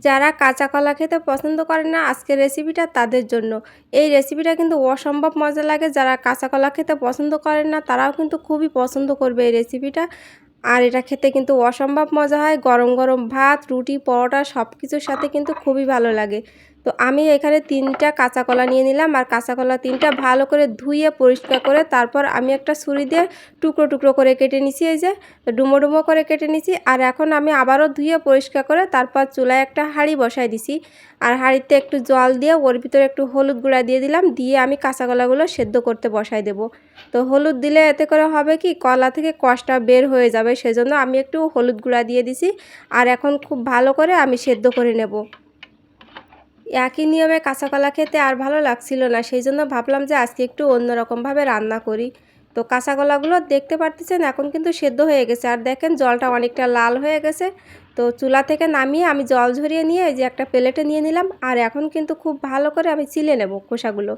যারা কাঁচা কলা খেতে পছন্দ করে না, আজকের রেসিপিটা তাদের জন্য। এই রেসিপিটা কিন্তু অসম্ভব মজা লাগে। যারা কাঁচা কলা খেতে পছন্দ করেন না, তারাও কিন্তু খুবই পছন্দ করবে এই রেসিপিটা আর এটা খেতে কিন্তু অসম্ভব মজা হয়। গরম গরম ভাত, রুটি, পরোটা সব কিছুর সাথে কিন্তু খুবই ভালো লাগে। তো আমি এখানে তিনটা কাঁচা কলা নিয়ে নিলাম আর কাঁচা কলা তিনটা ভালো করে ধুয়ে পরিষ্কার করে তারপর আমি একটা ছুরি দিয়ে টুকরো টুকরো করে কেটে নিছি, এই যে ডুমো ডুমো করে কেটে নিছি। আর এখন আমি আবারও ধুয়ে পরিষ্কার করে তারপর চুলায় একটা হাঁড়ি বসাই দিছি। আর হাঁড়িতে একটু জল দিয়ে ওর ভিতরে একটু হলুদ গুঁড়া দিয়ে দিলাম, দিয়ে আমি কাঁচা কলাগুলো সেদ্ধ করতে বসাই দেব। তো হলুদ দিলে এতে করে হবে কি, কলা থেকে কষটা বের হয়ে যাবে, সেজন্য আমি একটু হলুদ গুঁড়া দিয়ে দিছি। আর এখন খুব ভালো করে আমি সেদ্ধ করে নেব। একই নিয়মে কাঁচা কলা খেতে আর ভালো লাগছিল না, সেই জন্য ভাবলাম যে আজকে একটু অন্যরকমভাবে রান্না করি। তো কাঁচা কলাগুলো দেখতে পারতেছেন, এখন কিন্তু সেদ্ধ হয়ে গেছে। আর দেখেন জলটা অনেকটা লাল হয়ে গেছে। তো চুলা থেকে নামিয়ে আমি জল ঝরিয়ে নিয়ে এই যে একটা প্লেটে নিয়ে নিলাম। আর এখন কিন্তু খুব ভালো করে আমি চিলে নেব খোসাগুলো।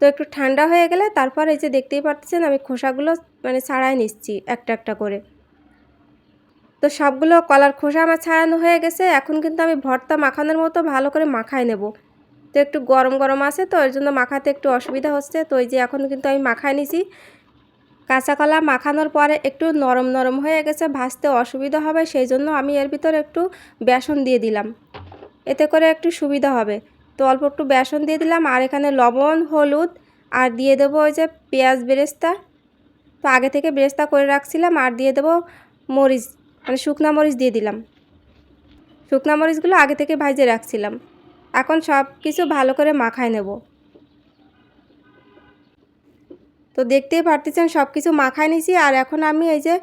তো একটু ঠান্ডা হয়ে গেলে তারপর এই যে দেখতেই পারতেছেন আমি খোসাগুলো মানে ছাড়াই নিচ্ছি একটা একটা করে। তো সবগুলো কলার খোসা আমার ছাড়ানো হয়ে গেছে, এখন কিন্তু আমি ভর্তা মাখানোর মতো ভালো করে মাখায় নেব। তো একটু গরম গরম আছে তো এর জন্য মাখাতে একটু অসুবিধা হচ্ছে, তো এই যে এখন কিন্তু আমি মাখায় নিছি। কাঁচা কলা মাখানোর পরে একটু নরম নরম হয়ে গেছে, ভাজতে অসুবিধা হবে, সেই জন্য আমি এর ভিতরে একটু বেসন দিয়ে দিলাম। এতে করে একটু সুবিধা হবে। তো অল্প একটু বেসন দিয়ে দিলাম, আর এখানে লবণ, হলুদ, আর দিয়ে দেবো ওই যে পেঁয়াজ বেরেস্তা। তো আগে থেকে বেরেস্তা করে রাখছিলাম, আর দিয়ে দেবো মরিচ মানে শুকনা মরিচ দিয়ে দিলাম। শুকনা মরিচগুলো আগে থেকে ভাজে রাখছিলাম। এখন সব কিছু ভালো করে মাখায় নেব। তো দেখতেই পারতেছেন, সব কিছু মাখায় নিছি। আর এখন আমি এই যে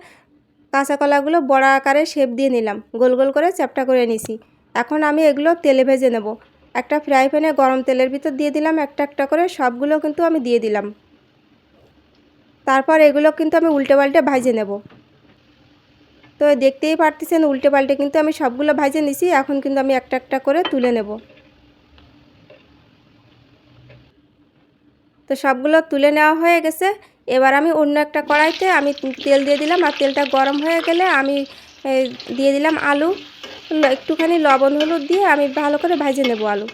কাঁচা কলাগুলো বড়া আকারে শেপ দিয়ে নিলাম। গোল গোল করে চ্যাপটা করে নিছি। এখন আমি এগুলো তেলে ভেজে নেব। একটা ফ্রাই প্যানে গরম তেলের ভিতর দিয়ে দিলাম, একটা একটা করে সবগুলো কিন্তু আমি দিয়ে দিলাম। তারপর এগুলো কিন্তু আমি উল্টে পাল্টে ভাজে নেব। তো দেখতেই পারতেছেন উল্টে পাল্টে কিন্তু আমি সবগুলো ভাজে নিছি, এখন কিন্তু আমি একটা একটা করে তুলে নেব। তো সবগুলো তুলে নেওয়া হয়ে গেছে, এবার আমি অন্য একটা কড়াইতে আমি তেল দিয়ে দিলাম, আর তেলটা গরম হয়ে গেলে আমি দিয়ে দিলাম আলু। একটুখানি লবণ হলুদ দিয়ে আমি ভালো করে ভাজে নেব আলু।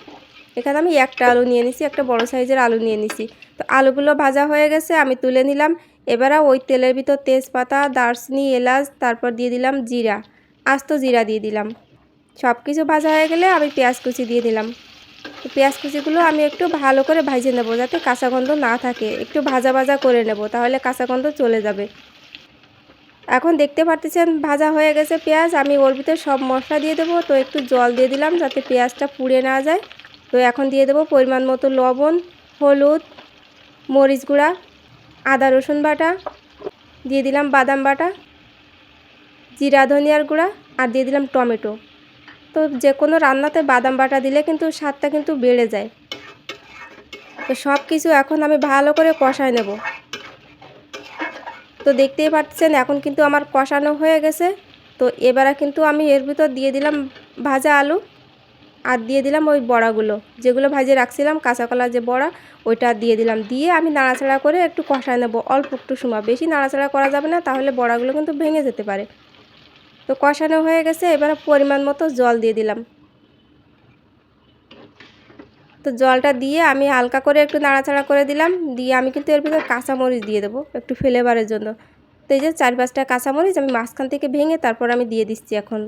এখানে আমি একটা আলু নিয়ে নিছি, একটা বড় সাইজের আলু নিয়ে নিছি। তো আলুগুলো ভাজা হয়ে গেছে, আমি তুলে নিলাম। এবারে ওই তেলের ভিতর তেজপাতা, দারচিনি, এলাচ, তারপর দিয়ে দিলাম জিরা, আস্ত জিরা দিয়ে দিলাম। সব কিছু ভাজা হয়ে গেলে আমি পেঁয়াজ কুচি দিয়ে দিলাম। পেঁয়াজ কুচিগুলো আমি একটু ভালো করে ভাজিয়ে নেব যাতে কাঁচা গন্ধ না থাকে। একটু ভাজা ভাজা করে নেব, তাহলে কাঁচা গন্ধ চলে যাবে। এখন দেখতে পারতেছেন ভাজা হয়ে গেছে পেঁয়াজ, আমি ওর ভিতরে সব মশলা দিয়ে দেবো। তো একটু জল দিয়ে দিলাম যাতে পেঁয়াজটা পুড়ে না যায়। তো এখন দিয়ে দেবো পরিমাণ মতো লবণ, হলুদ, মরিচ গুঁড়া, আদা রসুন বাটা, দিয়ে দিলাম বাদাম বাটা, জিরা ধনিয়ার গুঁড়া আর দিয়ে দিলাম টমেটো। তো যে কোনো রান্নাতে বাদাম বাটা দিলে কিন্তু স্বাদটা কিন্তু বেড়ে যায়। তো সব কিছু এখন আমি ভালো করে কষায় নেব। তো দেখতেই পাচ্ছেন এখন কিন্তু আমার কষানো হয়ে গেছে। তো এবারে কিন্তু আমি এর ভিতর দিয়ে দিলাম ভাজা আলু। আর দিয়ে দিলাম ওই বড়াগুলো। যেগুলো ভাজে রাখছিলাম, কাঁচা কলা যে বড়া, ওইটা দিয়ে দিলাম। দিয়ে আমি নাড়াচাড়া করে একটু কষায় নেব। অল্প একটু সময়। বেশি নাড়াচাড়া করা যাবে না, তাহলে বড়াগুলো কিন্তু ভেঙে যেতে পারে। তো কষানো হয়ে গেছে, এবার পরিমাণ মতো জল দিয়ে দিলাম। তো জলটা দিয়ে আমি হালকা করে একটু নাড়াচাড়া করে দিলাম। দিয়ে আমি কিন্তু এর ভিতরে কাঁচামরিচ দিয়ে দেবো একটু ফ্লেভারের জন্য। তো এই যে চার পাঁচটা কাঁচামরিচ আমি মাঝখান থেকে ভেঙে তারপর আমি দিয়ে দিচ্ছি এখন।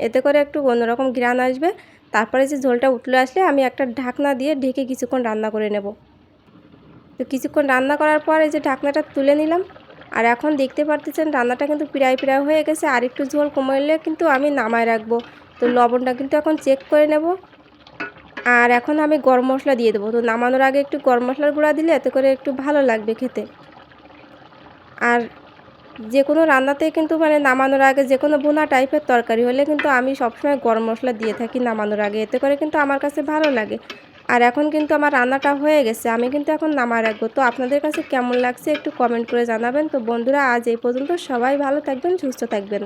এতে করে একটু অন্যরকম ঘ্রাণ আসবে। তারপরে যে ঝোলটা উঠলে আসলে আমি একটা ঢাকনা দিয়ে ঢেকে কিছুক্ষণ রান্না করে নেব। তো কিছুক্ষণ রান্না করার পর যে ঢাকনাটা তুলে নিলাম, আর এখন দেখতে পারতেছেন রান্নাটা কিন্তু প্রায় প্রায় হয়ে গেছে। আর একটু ঝোল কমাইলে কিন্তু আমি নামায় রাখব। তো লবণটা কিন্তু এখন চেক করে নেব। আর এখন আমি গরম মশলা দিয়ে দেবো। তো নামানোর আগে একটু গরম মশলার গুঁড়া দিলে এতে করে একটু ভালো লাগবে খেতে। আর যে কোনো রান্নাতে কিন্তু মানে নামানোর আগে যে কোনো বোনা টাইপের তরকারি হলে কিন্তু আমি সবসময় গরম মশলা দিয়ে থাকি নামানোর আগে। এতে করে কিন্তু আমার কাছে ভালো লাগে। আর এখন কিন্তু আমার রান্নাটা হয়ে গেছে, আমি কিন্তু এখন নামা রাখব তো আপনাদের কাছে কেমন লাগছে একটু কমেন্ট করে জানাবেন। তো বন্ধুরা, আজ এই পর্যন্ত সবাই ভালো থাকবেন, সুস্থ থাকবেন।